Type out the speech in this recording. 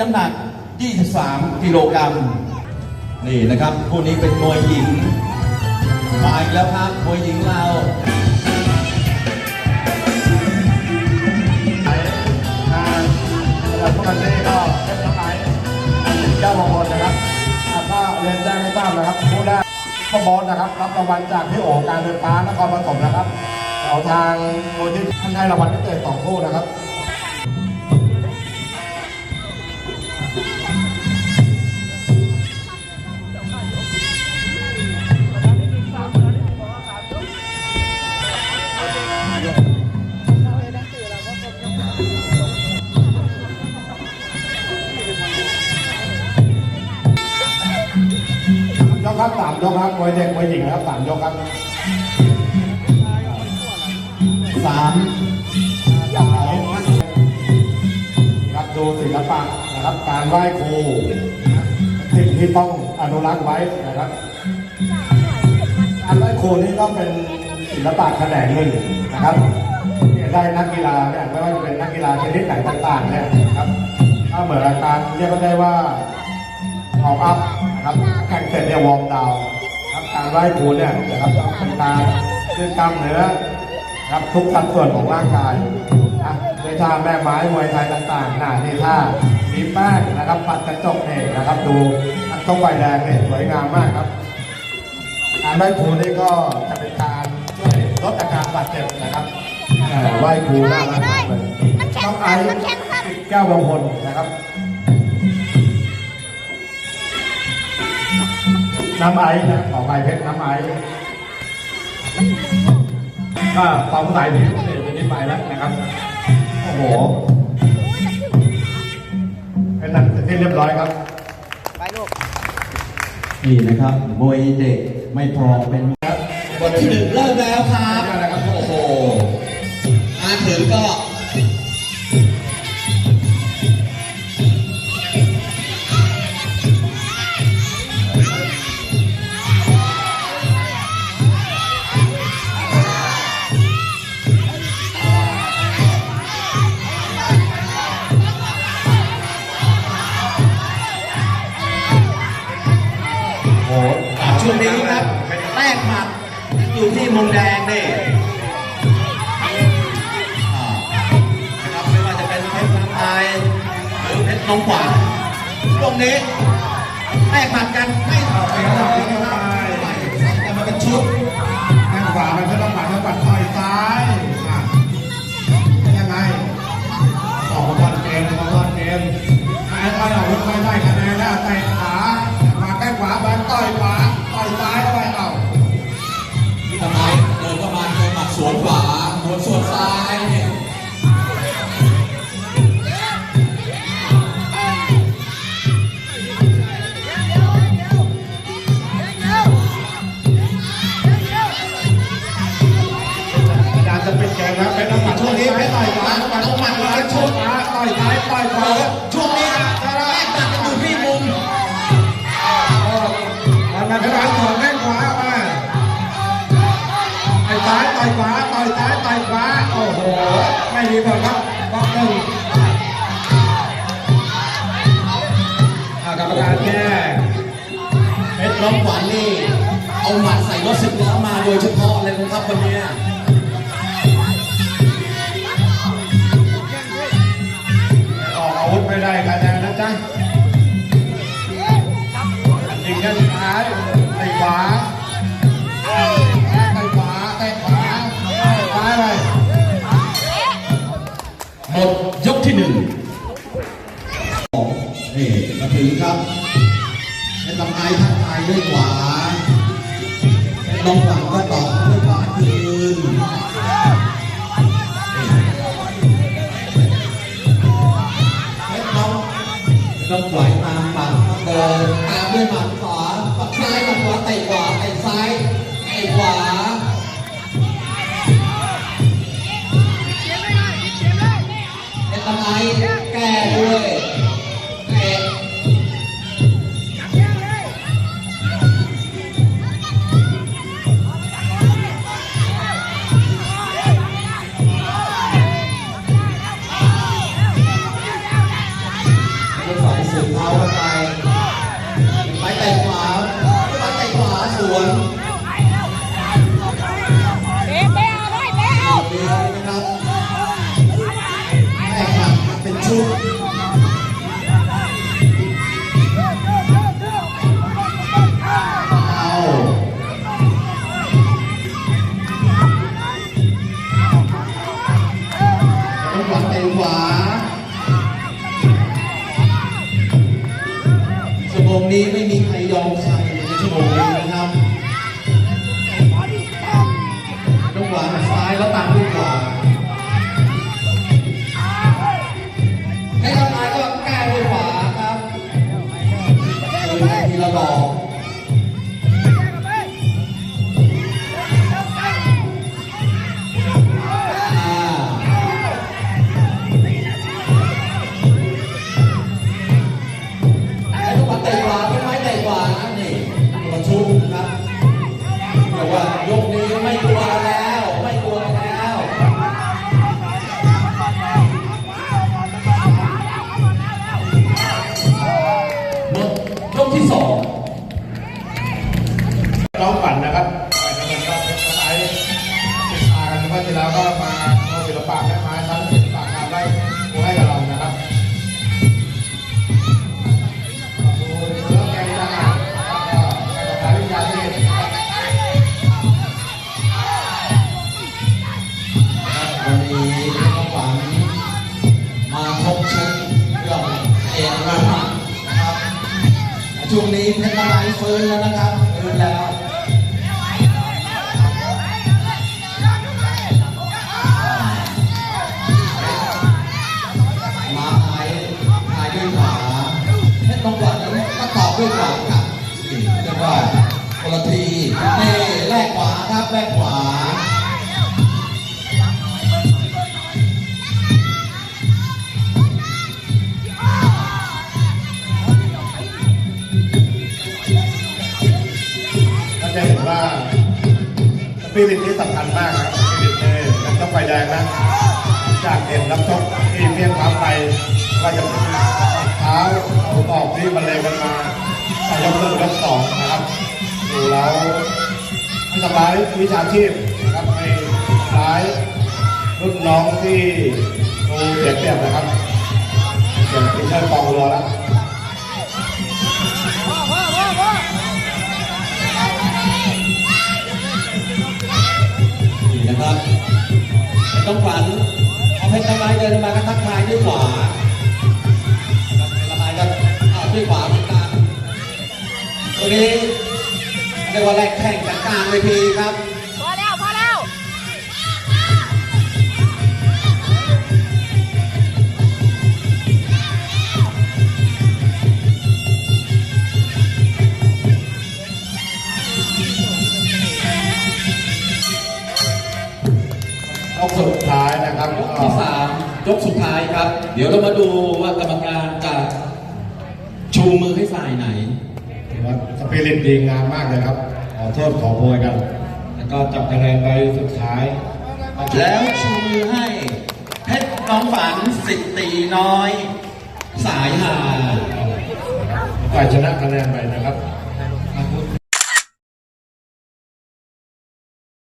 น้ำหนัก 23 กิโลกรัม นี่นะครับคู่นี้เป็นมวยหญิง มาอีกแล้วครับมวยหญิงเราอ่าสำหรับพวกมันนี่ก็เป็นน้ำไม้เจ้ามงคลนะครับอ่าก็เรียนแจ้งให้ทราบนะครับผู้ได้ข้อบอสนะครับ รับรางวัลจากพี่โอการไฟฟ้านครปฐมนะครับเอาทางโมูลที่ท่านให้รางวัลพิเศษสองคู่นะครับ ยกครับมวยเด็กมวยหญิงนะครับสามยกครับสามสามครับดูศิลปะนะครับ การไหว้ครูสิ่งที่ต้องอนุรักษ์ไว้นะครับการไหว้ครูนี่ก็เป็นศิลปะแขนงหนึ่งนะครับได้นักกีฬาเนี่ยไม่ว่าจะเป็นนักกีฬาชนิดไหนต่างๆเนี่ยนะครับก็เหมือนกับการเรียกก็ได้ว่า วอร์มอัพนะครับแข่งเสร็จเนี่ยวอร์มดาวน์ครับการไหว้ครูเนี่ยนะครับเป็นการยืดกล้ามเนื้อนะครับทุกสัดส่วนของร่างกายนะด้วยท่าแม่ไม้มวยไทยต่างๆน่ะนี่ท่ามีแป้งนะครับปัดกระจกเนี่ยนะครับดูนักชกใบแดงเนี่ยสวยงามมากครับการไหว้ครูนี่ก็จะเป็นการช่วยลดอาการบาดเจ็บนะครับเอ่อไหว้ครูน่ารักมากเลยน้องไอซ์แก้วบางพลนะครับ น้ำไอซ์นะขอไปเพชรน้ำไอซ์ก็สองสายผิวเนี่ยเป็นที่ไปแล้วนะครับ โอ้โหเป็นนันเสร็จที่เรียบร้อยครับนี่นะครับมวยเด็กไม่พอเป็นบทที่หนึ่งเริ่มแล้วครับ โอ้โหมาถึงก็ นี้ครับแรกหมัดอยู่ที่มุมแดงนี่นะครับไม่ว่าจะเป็นเพชรน้ำไทยหรือเพชรน้องขวางตรงนี้แรกหมัดกันไม่ต่อไปครับแต่มันเป็นชุดแข้งขวามันก็ต้องหมัดต้องปัดต่อยซ้ายอะยังไงออกมาบอลเกมออกมาบอลเกมไอ้ไอ้ออกไม่ได้คะแนนแล้วเตะขา อยขวาต่อยซ้ายต่อยขวาโอ้โหไม่มีผลครับบล็อกหนึ่งอ่ากรรมการแก้เพชรน้องขวัญนี่เอาหมัดใส่รถสิบล้อมาโดยเฉพาะเลยนะครับวันนี้ หมดยกที่หนึ่งนี่มาถึงครับเป็นลำไอทักทายด้วยขวาเป็นลองฝั่งก็ตอบด้วยขวาคืนเป็นลองต้องปล่อยตามหมัดเดินตามด้วยหมัดขวาปัดซ้ายหมัดขวาเตะขวาเตะซ้ายเตะขวา แก้ด้วยเตะไป็นสองสูงเท้ากันไปไป นี้ไม่มีใครยอมใครในชั่วโมงนี้นะครับต้องขวาซ้ายแล้วตามด้วยขวาใแล้วก็มาเอาศิลปะและไม้ทั้งศิลปะการไล่ผู้ให้กับเรานะครับดูแล้วแกยังอะก็ให้กับกรวิชาเทศนะครับวันนี้น้องฝันมาครบชุดเรื่องเอกราชนะครับช่วงนี้เพชรละไม้ฟื้นแล้วนะครับฟื้นแล้ว คนละทีนี่แลกขวาครับแลกขวาก็จะเห็นว่าสปิริตที่สำคัญมากครับสปิริตเลยนักชกไฟแดงนะจากเห็นนักชกที่เพียงควาไปว่าจะเป็นเท้าถูกออกที่บรรเลงกันมาใส่ยกหนึ่งยกสองนะครับ ดูแล้วไม่ทำร้ายวิชาชีพนะครับไม่ทำร้ายรุ่นน้องที่ดูเสียเปรียบนะครับเสียงที่เชิญกองรัวแล้วนี่นะครับต้องฝันเอาเพชรละไม้เดินมาก็ทักทายด้วยขวาครับเพชรละไม้ก็เอาด้วยขวาเหมือนกันตัวนี้ รียกว่าแลกแข่งกันกลางเวทีครับพอแล้วพอแล้วยกสุดท้ายนะครับยกที่สามยกสุดท้ายครับ เดี๋ยวเรามาดูว่ากรรมการจะชูมือให้ฝ่ายไหนถือว่าส ปิริตดีงามมากเลยครับ ขอโทษขอโพยกัน แล้วก็จับคะแนนไปสุดท้าย แล้วชูมือให้เพชรน้องฝันสิทธิ์ตีน้อย สายหาฝ่ายชนะคะแนนไปนะครับ